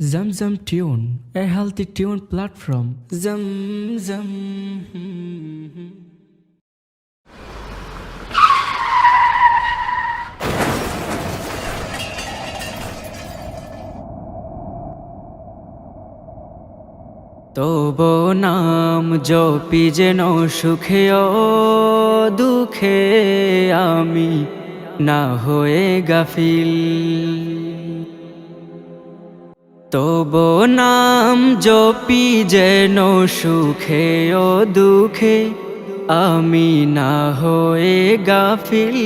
Zamzam tune a healthy tune platform Zamzam তব নাম জপি যেন সুখে দুখে আমি না হয়ে গাফিল। তব নাম জপি যেন সুখে ও দুঃখে, আমি না হয়ে গাফিল।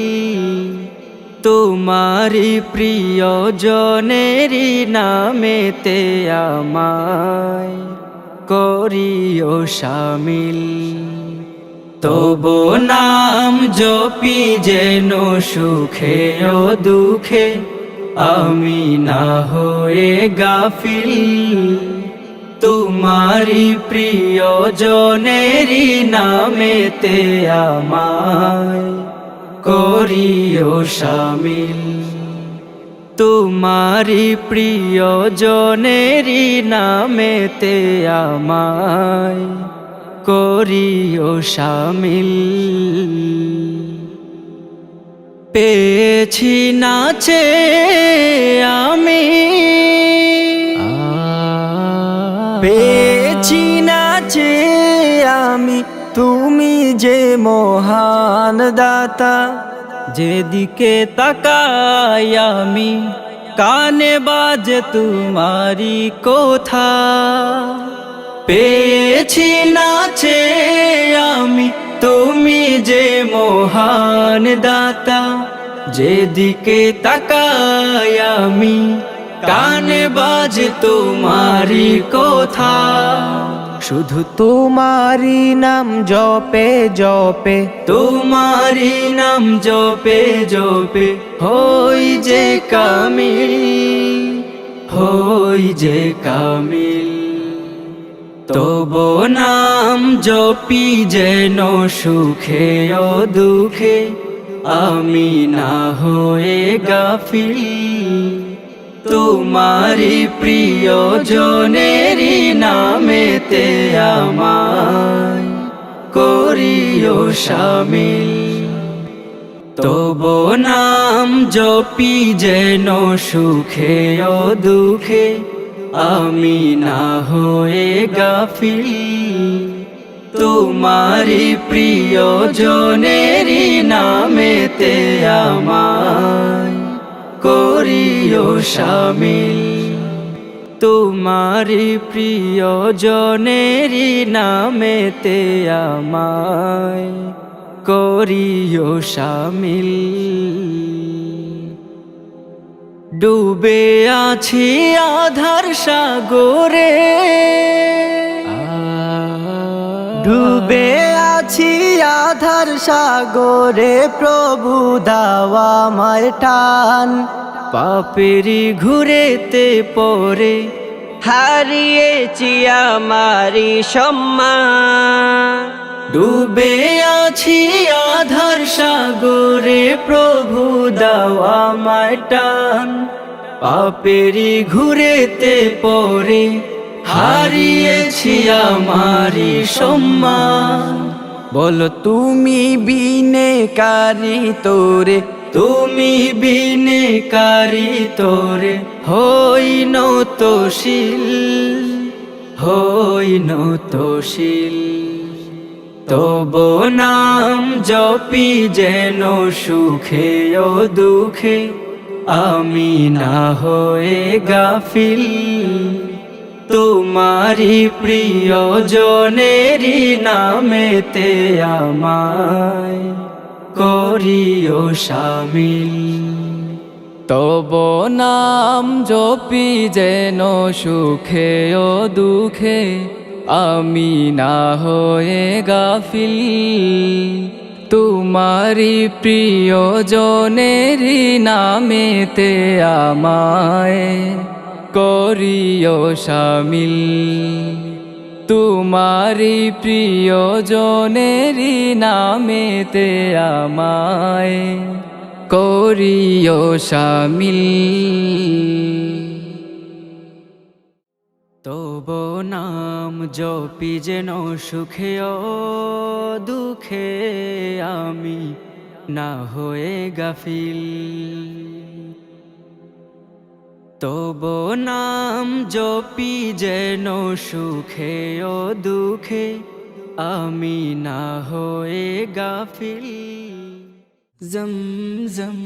তোমারি প্রিয় জনেরই নামেতে আমায় করিও শামিল তব নাম জপি যেন সুখে ও দুঃখে আমি না হয়ে গাফিল। তোমারি প্রিয় জনেরই নামেতে আমায় করিও শামিল তোমারি প্রিয় জনেরই নামেতে আমায় করিও শামিল পেয়েছি নাচে আমি। পেয়েছি নাচে আমি, তুমি যে মহান দাতা, যেদিকে তাকাই আমি, কানে বাজে তোমারি কোথা। পেয়েছি নাচে আমি, তুমি যে মহান দাতা যেদিকে তাকাই আমি, কানে বাজে তোমারি কথা। শুধু তোমারই নাম জপে জপে তোমারি নাম জপে জপে, হই যে কামিল, হই যে কামিল। তব নাম জপি যেন সুখে ও দুঃখে আমি না হয়ে গাফিল তোমারি প্রিয় জনেরই নামেতে আমায় করিও শামিল তব নাম জপি যেন সুখে ও দুঃখে, আমি না হয়ে গাফিল তোমারি প্রিয় জনেরই নামেতে আমায় করিও শামিল তোমারি জনেরই নামেতে আমায় করিও শামিল ডুবে আছি আধার সাগরে ডুবে আছি আধার সাগরে, প্রভু দাওয়া মায় টান। পাপেরি ঘুরেতে পরে হারিয়েছি আমারি সম্মান। ডুবে আছি আধার সাগরে, প্রভু দাওয়া টান। পাপেরি ঘুরেতে পরে হারিয়েছি আমারি সম্মান। বল, তুমি বিনে কারি তোরে, তুমি বিনে কারি তোরে, হই নতশীল হই নতশীল। তব নাম জপি যেন সুখে ও দুঃখে, আমি না হয়ে গাফিল। তোমারি জনেরই নামেতে আমায় করিও শামিল তব নাম জপি যেন সুখে ও দুঃখে আমি না হয়ে গাফিল। তোমারি জনেরই নামেতে আমায় করিও শামিল তোমারি জনেরই নামেতে আমায় করিও শামিল তব নাম জপি যেন সুখে দুঃখে আমি না হয়ে গাফিল। তব নাম জপি যেন সুখে ও দুঃখে আমি না হয়ে গাফিল। জম জম